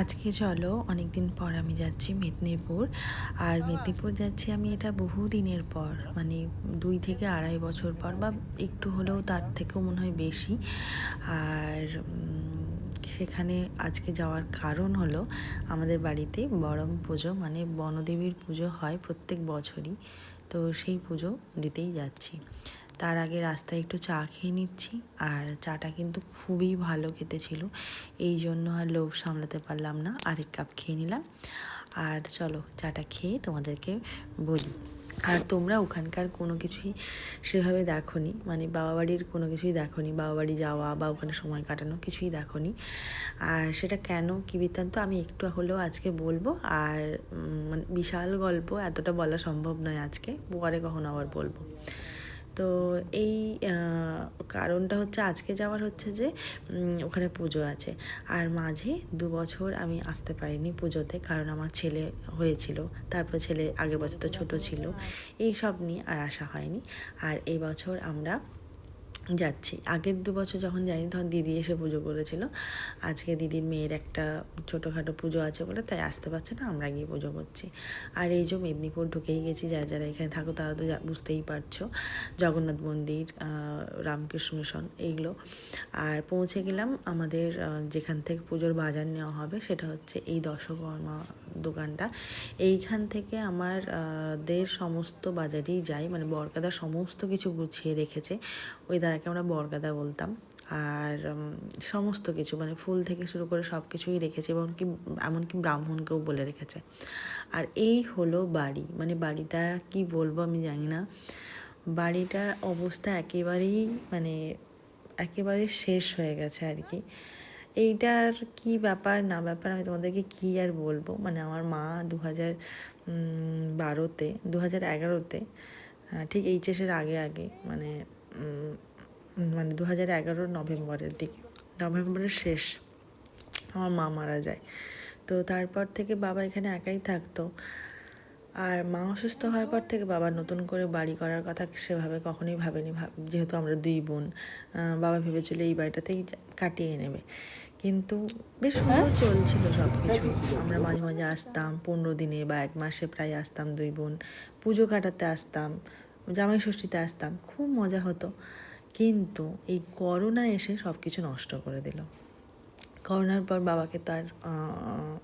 আজকে চলো অনেক দিন পর আমি যাচ্ছি মেদিনীপুর। আর মেদিনীপুর যাচ্ছি আমি এটা বহু দিনের পর মানে দুই থেকে আড়াই বছর পর বা একটু হলেও তার থেকেও মনে হয় বেশি। আর সেখানে আজকে যাওয়ার কারণ হলো আমাদের বাড়িতে বড়ম পুজো মানে বনদেবীর পুজো হয় প্রত্যেক বছরই। তো সেই পুজো দিতেই যাচ্ছি। তার আগে রাস্তায় একটু চা খেয়ে নিচ্ছি। আর চাটা কিন্তু খুবই ভালো খেতে ছিল। এই জন্য আর লোভ সামলাতে পারলাম না। আরেক কাপ খেয়ে নিলাম। আর চলো চাটা খেয়ে তোমাদেরকে বলি। আর তোমরা ওখানকার কোনো কিছুই সেভাবে দেখো নি মানে বাবা বাড়ির কোনো কিছুই দেখো নি বাবা বাড়ি যাওয়া বা ওখানে সময় কাটানো কিছুই দেখো নি আর সেটা কেন? কী বৃত্তান্ত? আমি একটু হলেও আজকে বলব। আর মানে বিশাল গল্প, এতটা বলা সম্ভব নয় আজকে। পরে কখনো আবার বলব। তো এই কারণটা হচ্ছে আজকে যাওয়ার হচ্ছে যে ওখানে পুজো আছে। আর মাঝে দু বছর আমি আসতে পারিনি পুজোতে কারণ আমার ছেলে হয়েছিল। তারপর ছেলে আগের বছর তো ছোট ছিল। এই সব নিয়ে আর আসা হয়নি। আর এই বছর আমরা যাচ্ছি। আগের দু বছর যখন যাইনি তখন দিদি এসে পুজো করেছিল। আজকে দিদির মেয়ের একটা ছোটোখাটো পুজো আছে বলে, তাই আসতে পারছে না, আমরা গিয়ে পুজো করছি। আর এই যে মেদিনীপুর ঢুকেই গেছি, যারা যারা এখানে থাকো তারা তো বুঝতেই পারছ। জগন্নাথ মন্দির রামকৃষ্ণ মিশন, এইগুলো। আর পৌঁছে গেলাম আমাদের যেখান থেকে পুজোর বাজার নেওয়া হবে সেটা হচ্ছে এই দশকর্মা দোকানটা। এইখান থেকে আমার দের সমস্ত বাজারেই যাই। মানে বরকাদা সমস্ত কিছু গুছিয়ে রেখেছে। ওই দাদাকে আমরা বরগাদা বলতাম। আর সমস্ত কিছু মানে ফুল থেকে শুরু করে সব কিছুই রেখেছে এবং কি, এমনকি ব্রাহ্মণকেও বলে রেখেছে। আর এই হলো বাড়ি। মানে বাড়িটা কি বলব আমি জানি না। বাড়িটার অবস্থা একেবারেই মানে একেবারে শেষ হয়ে গেছে আর কি। এইটার কি ব্যাপার, না ব্যাপার আমি তোমাদেরকে কি আর বলব? মানে আমার মা দু হাজার বারোতে দু হাজার এগারোতে ঠিক এইচএসের আগে আগে মানে মানে দু হাজার এগারোর নভেম্বরের দিকে, নভেম্বরের শেষ, আমার মা মারা যায়। তো তারপর থেকে বাবা এখানে একাই থাকতো। আর মা অসুস্থ হওয়ার পর থেকে বাবা নতুন করে বাড়ি করার কথা সেভাবে কখনোই ভাবেনি, ভাব- যেহেতু আমরা দুই বোন বাবা ভেবেছিল এই বাড়িটাতেই কাটিয়ে নেবে। কিন্তু বেশ সুন্দর চলছিল সব কিছু আমরা মাঝে মাঝে আসতাম, পনেরো দিনে বা এক মাসে প্রায় আসতাম দুই বোন। পুজো কাটাতে আসতাম, জামাই ষষ্ঠীতে আসতাম, খুব মজা হতো। কিন্তু এই করোনা এসে সব কিছু নষ্ট করে দিল। করোনার পর বাবাকে তার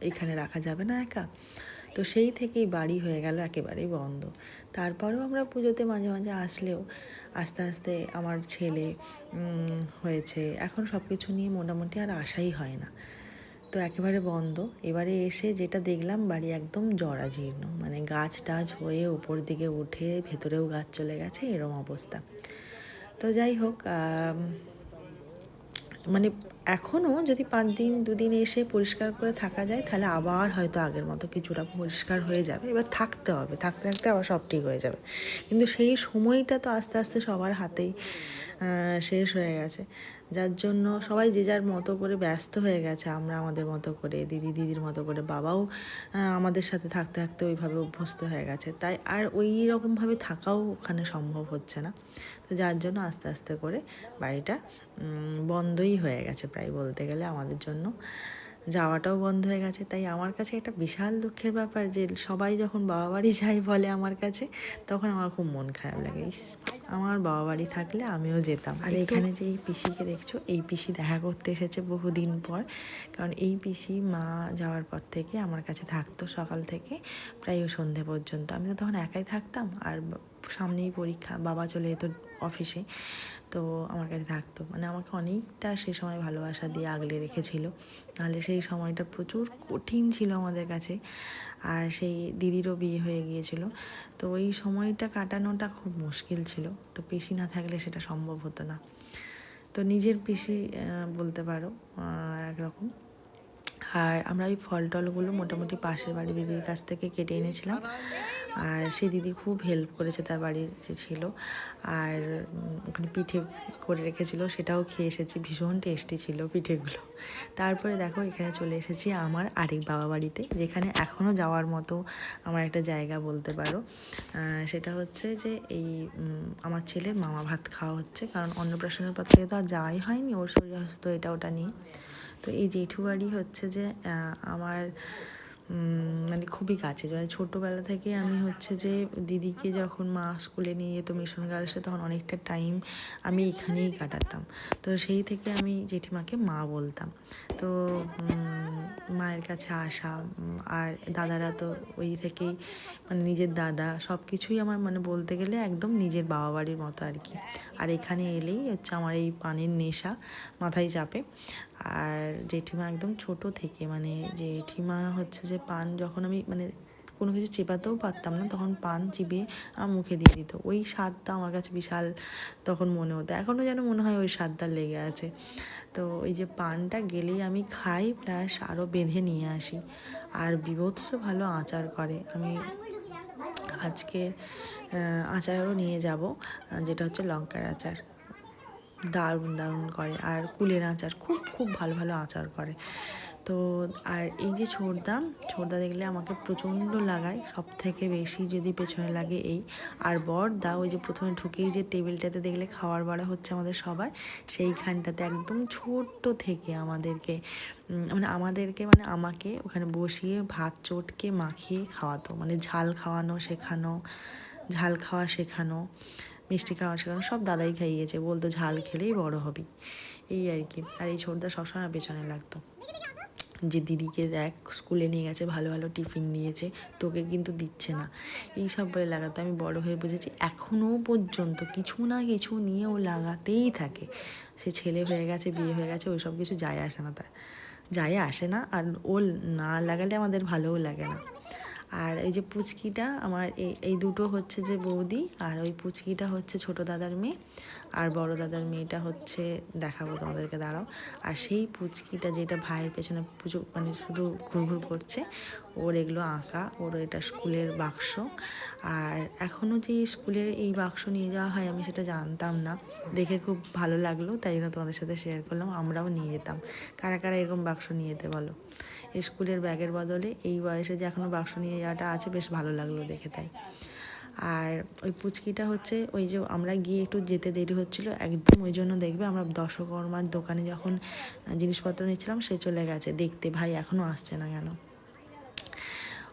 এখানে রাখা যাবে না একা। তো সেই থেকেই বাড়ি হয়ে গেল একেবারেই বন্ধ। তারপরেও আমরা পুজোতে মাঝে মাঝে আসলেও আস্তে আস্তে আমার ছেলে হয়েছে। এখন সব কিছু নিয়ে মোটামুটি আর আশাই হয় না। তো একেবারে বন্ধ। এবারে এসে যেটা দেখলাম, বাড়ি একদম জরাজীর্ণ। মানে গাছ টাছ হয়ে উপর দিকে উঠে ভেতরেও গাছ চলে গেছে, এরম অবস্থা। তো যাই হোক মানে এখনও যদি পাঁচ দিন দুদিন এসে পরিষ্কার করে থাকা যায়, তাহলে আবার হয়তো আগের মতো কিছুটা পরিষ্কার হয়ে যাবে। এবার থাকতে হবে, থাকতে থাকতে আবার সব ঠিক হয়ে যাবে। কিন্তু সেই সময়টা তো আস্তে আস্তে সবার হাতেই শেষ হয়ে গেছে। যার জন্য সবাই যে যার মতো করে ব্যস্ত হয়ে গেছে, আমরা আমাদের মতো করে, দিদি দিদির মতো করে, বাবাও আমাদের সাথে থাকতে থাকতে ওইভাবে অভ্যস্ত হয়ে গেছে। তাই আর ওই রকমভাবে থাকাও ওখানে সম্ভব হচ্ছে না। তো যার জন্য আস্তে আস্তে করে বাড়িটা বন্ধই হয়ে গেছে প্রায় বলতে গেলে আমাদের জন্য। যাওয়াটাও বন্ধ হয়ে গেছে। তাই আমার কাছে একটা বিশাল দুঃখের ব্যাপার যে সবাই যখন বাবা বাড়ি যায় বলে আমার কাছে তখন আমার খুব মন খারাপ লাগে। ইস আমার বাবা বাড়ি থাকলে আমিও যেতাম। আর এখানে যে এই পিসিকে দেখছ এই পিসি দেখা করতে এসেছে বহুদিন পর। কারণ এই পিসি মা যাওয়ার পর থেকে আমার কাছে থাকতো সকাল থেকে প্রায় সন্ধে পর্যন্ত। আমি তো তখন একাই থাকতাম। আর সামনেই পরীক্ষা, বাবা চলে যেত অফিসে। তো আমার কাছে থাকতো। মানে আমাকে অনেকটা সে সময় ভালোবাসা দিয়ে আগলে রেখেছিল। নাহলে সেই সময়টা প্রচুর কঠিন ছিল আমাদের কাছে। আর সেই দিদিরও বিয়ে হয়ে গিয়েছিল। তো ওই সময়টা কাটানোটা খুব মুশকিল ছিল। তো পিসি না থাকলে সেটা সম্ভব হতো না। তো নিজের পিসি বলতে পারো একরকম। আর আমরা ওই ফল টলগুলো মোটামুটি পাশের বাড়ি দিদির কাছ থেকে কেটে এনেছিলাম। আর সেই দিদি খুব হেল্প করেছে তার বাড়ির যে ছিল। আর ওখানে পিঠে করে রেখেছিল, সেটাও খেয়ে এসেছি। ভীষণ টেস্টি ছিল পিঠেগুলো। তারপরে দেখো, এখানে চলে এসেছি আমার আরেক বাবা বাড়িতে, যেখানে এখনও যাওয়ার মতো আমার একটা জায়গা বলতে পারো। সেটা হচ্ছে যে এই আমার ছেলের মামা ভাত খাওয়া হচ্ছে, কারণ অন্নপ্রাশনের পর থেকে তো আর যাওয়াই হয়নি, ওর শরীর অসুস্থ এটা ওটা নিয়ে। তো এই জেঠু বাড়ি হচ্ছে যে আমার মানে খুবই কাছে। মানে ছোটোবেলা থেকে আমি হচ্ছে যে দিদিকে যখন মা স্কুলে নিয়ে যেত মিশন গার্লসে, তখন অনেকটা টাইম আমি এখানেই কাটাতাম। তো সেই থেকে আমি জেঠিমাকে মা বলতাম। তো মায়ের কাছে আসা আর দাদারা তো ওই থেকেই মানে নিজের দাদা সব কিছুই আমার মানে বলতে গেলে একদম নিজের বাবা বাড়ির মতো আর কি। আর এখানে এলেই হচ্ছে আমার এই পানের নেশা মাথায় চাপে। আর জেঠিমা একদম ছোট থেকে মানে জেঠিমা হচ্ছে যে পান যখন আমি মানে কোনো কিছু চেপাতেও পারতাম না, তখন পান চিবিয়ে আমার মুখে দিয়ে দিত। ওই স্বাদটা আমার কাছে বিশাল তখন মনে হতো। এখনও যেন মনে হয় ওই স্বাদটা লেগে আছে। তো ওই যে পানটা গেলেই আমি খাই, প্লাস আরও বেঁধে নিয়ে আসি। আর বিভৎস ভালো আচার করে। আমি আজকে আচারও নিয়ে যাব, যেটা হচ্ছে লঙ্কার আচার। দারুণ দারুণ করে। আর কুলের আচার খুব খুব ভালো ভালো আচার করে। তো আর এই যে ছোড়দা ছোড়দা দেখলে আমাকে প্রচণ্ড লাগায়। সব থেকে বেশি যদি পেছনে লাগে এই। আর বড়দা ওই যে প্রথমে ঢুকেই যে টেবিলটাতে দেখলে খাওয়ার বাড়া হচ্ছে আমাদের সবার, সেইখানটাতে একদম ছোট্ট থেকে আমাদেরকে মানে আমাদেরকে মানে আমাকে ওখানে বসিয়ে ভাত চটকে মাখিয়ে খাওয়াতো। মানে ঝাল খাওয়ানো, শেখানো, ঝাল খাওয়া শেখানো। মিষ্টি খাওয়া শেখানো সব দাদাই খাইয়েছে, বলতো ঝাল খেলেই বড় হবি। এই আর কি। আর এই ছোটদা সবসময় পেছনে লাগতো। যে দিদিকে দেখ, স্কুলে নিয়ে গেছে, ভালো ভালো টিফিন দিয়েছে, তোকে কিন্তু দিচ্ছে না। এই সব বলে লাগাতো। আমি বড় হয়ে বুঝেছি এখনও পর্যন্ত কিছু না কিছু নিয়ে ও লাগাতেই থাকে। সে ছেলে হয়ে গেছে, বিয়ে হয়ে গেছে ওই সব কিছু যায় আসে না তার। যায় আসে না, আর ও না লাগালে আমাদের ভালোও লাগে না। আর এই যে পুচকিটা, আমার এই দুটো হচ্ছে যে বৌদি, আর ওই পুচকিটা হচ্ছে ছোট দাদার মেয়ে, আর বড় দাদার মেয়েটা হচ্ছে দেখাবো তোমাদেরকে, দাঁড়াও। আর সেই পুচকিটা যেটা ভাইয়ের পেছনে পুজো মানে শুধু ঘুরঘুর করছে, ওর এগুলো আঁকা, ওর এটা স্কুলের বাক্স। আর এখনও যে স্কুলের এই বাক্স নিয়ে যাওয়া হয়, আমি সেটা জানতাম না। দেখে খুব ভালো লাগল, তাই জন্য তোমাদের সাথে শেয়ার করলাম, আমরাও নিয়ে যেতাম। কারা কারা এরকম বাক্স নিয়ে যেতে বলো? স্কুলের ব্যাগের বদলে এই বয়সে যে এখনও বাক্স নিয়ে যাওয়াটা আছে, বেশ ভালো লাগল দেখে তাই। আর ওই পুচকিটা হচ্ছে, ওই যে আমরা গিয়ে একটু যেতে দেরি হচ্ছিল, একদম ওই জন্য দেখবে আমরা দশকর্মার দোকানে যখন জিনিসপত্র নিচ্ছিলাম, সে চলে গেছে দেখতে, ভাই এখনও আসছে না কেন?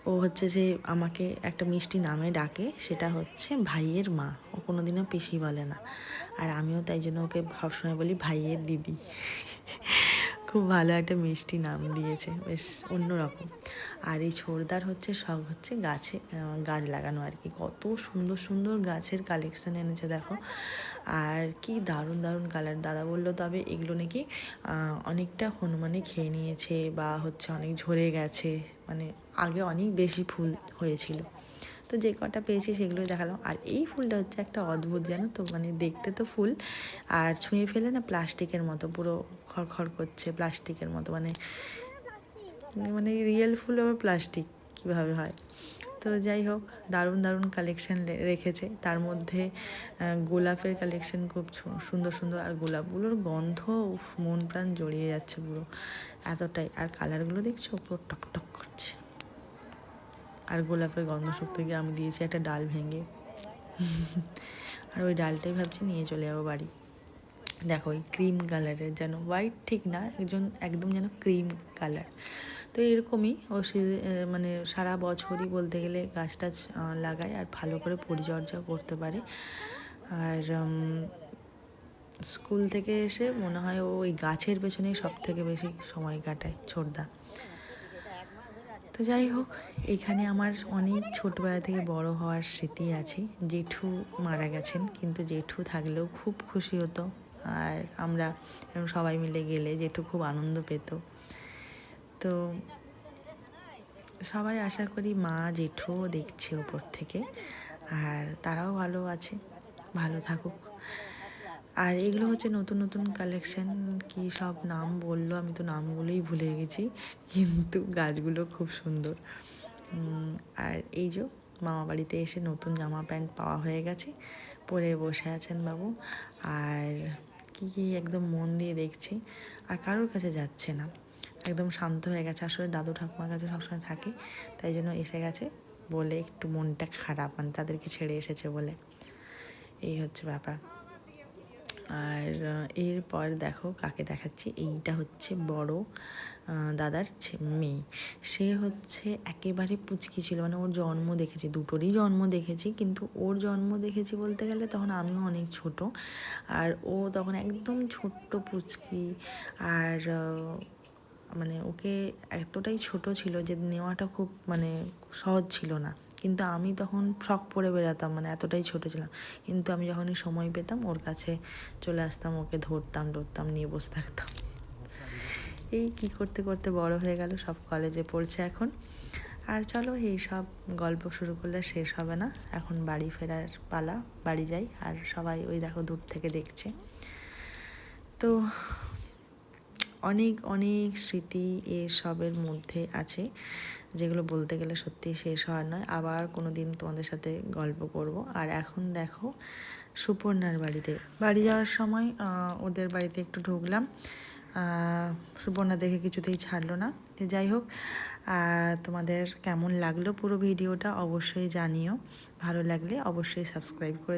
ও হচ্ছে যে আমাকে একটা মিষ্টি নামে ডাকে, সেটা হচ্ছে ভাইয়ের মা, ও কোনোদিনও পিসি বলে না। আর আমিও তাই জন্য ওকে সবসময় বলি ভাইয়ের দিদি। খুব ভালো একটা মিষ্টি নাম দিয়েছে, বেশ অন্যরকম। আর এই ছোড়দার হচ্ছে শখ হচ্ছে গাছে গাছ লাগানো আর কি। কত সুন্দর সুন্দর গাছের কালেকশান এনেছে দেখো। আর কি দারুণ দারুণ কালার দাদা বলল তবে এগুলো নাকি অনেকটা হনুমানে খেয়ে নিয়েছে বা হচ্ছে অনেক ঝরে গেছে। মানে আগে অনেক বেশি ফুল হয়েছিল। তো যে কটা পেয়েছি সেগুলোই দেখালাম। আর এই ফুলটা হচ্ছে একটা অদ্ভুত জানো তো মানে দেখতে তো ফুল, আর ছুঁয়ে ফেলে না প্লাস্টিকের মতো, পুরো খড়খড় করছে প্লাস্টিকের মতো মানে মানে রিয়েল ফুল আবার প্লাস্টিক কীভাবে হয়? তো যাই হোক, দারুণ দারুণ কালেকশন রেখেছে। তার মধ্যে গোলাপের কালেকশন খুব সুন্দর সুন্দর, আর গোলাপগুলোর গন্ধ মন প্রাণ জড়িয়ে যাচ্ছে পুরো, এতটাই। আর কালারগুলো দেখছ? পুরো টকটক করছে। আর গোলাপের গন্ধ শুকতে আমি দিয়েছি একটা ডাল ভেঙে। আর ওই ডালটাই ভাবছি নিয়ে চলে যাব বাড়ি। দেখো ওই ক্রিম কালারের যেন হোয়াইট ঠিক না, একজন একদম যেন ক্রিম কালার তো এরকমই ও মানে সারা বছরই বলতে গেলে গাছ টাছ লাগায় আর ভালো করে পরিচর্যা করতে পারে। আর স্কুল থেকে এসে মনে হয় ও ওই গাছের পেছনেই সব থেকে বেশি সময় কাটায়, ছোটদা। তো যাই হোক, এখানে আমার অনেক ছোটবেলা থেকে বড় হওয়ার স্মৃতি আছে। জেঠু মারা গেছেন, কিন্তু জেঠু থাকলেও খুব খুশি হতো। আর আমরা এরকম সবাই মিলে গেলে জেঠু খুব আনন্দ পেত। তো সবাই আশা করি মা জেঠুও দেখছে ওপর থেকে। আর তারাও ভালো আছে, ভালো থাকুক। আর এগুলো হচ্ছে নতুন নতুন কালেকশন কি সব নাম বলল, আমি তো নামগুলোই ভুলে গেছি, কিন্তু গাছগুলো খুব সুন্দর। আর এই যে মামা বাড়িতে এসে নতুন জামা প্যান্ট পাওয়া হয়ে গেছে, পরে বসে আছেন বাবু। আর কি কি একদম মন দিয়ে দেখছি, আর কারোর কাছে যাচ্ছে না। একদম শান্ত হয়ে গেছে, আসলে দাদু ঠাকুমার কাছে সবসময় থাকে, তাই জন্য এসে গেছে, বলে একটু মনটা খারাপ মানে তাদেরকে ছেড়ে এসেছে বলে। এই হচ্ছে ব্যাপার। আর এরপর দেখো কাকে দেখাচ্ছি। এইটা হচ্ছে বড় দাদার মেয়ে। সে হচ্ছে একেবারে পুচকি ছিল মানে ওর জন্ম দেখেছি, দুটোরই জন্ম দেখেছি, কিন্তু ওর জন্ম দেখেছি বলতে গেলে তখন আমিও অনেক ছোট। আর ও তখন একদম ছোট্ট পুচকি, আর মানে ওকে এতটাই ছোট ছিল যে নেওয়াটা খুব মানে সহজ ছিল না। কিন্তু আমি তখন ফ্রক পরে বেরাতাম মানে এতটাই ছোট ছিলাম। কিন্তু আমি যখনই সময় পেতাম, ওর কাছে চলে আসতাম, ওকে ধরতাম ধরতাম নিয়ে বসে থাকতাম। এই কি করতে করতে বড় হয়ে গেল, সব কলেজে পড়ছে এখন। আর চলো, এই সব গল্প শুরু করলে শেষ হবে না। এখন বাড়ি ফেরার পালা, বাড়ি যাই। আর সবাই ওই দেখো দূর থেকে দেখছে। তো অনেক অনেক স্মৃতি এসবের মধ্যে আছে। যেগুলো বলতে গেলে সত্যি শেষ হওয়ার নয়। আবার কোনো দিন তোমাদের সাথে গল্প করব। আর এখন দেখো সুপর্ণার বাড়িতে। বাড়ি যাওয়ার সময় ওদের বাড়িতে একটু ঢুকলাম। সুপর্ণা দেখে কিছুতেই ছাড়লো না। যাই হোক তোমাদের কেমন লাগল পুরো ভিডিওটা অবশ্যই জানিও। ভালো লাগলে অবশ্যই সাবস্ক্রাইব করে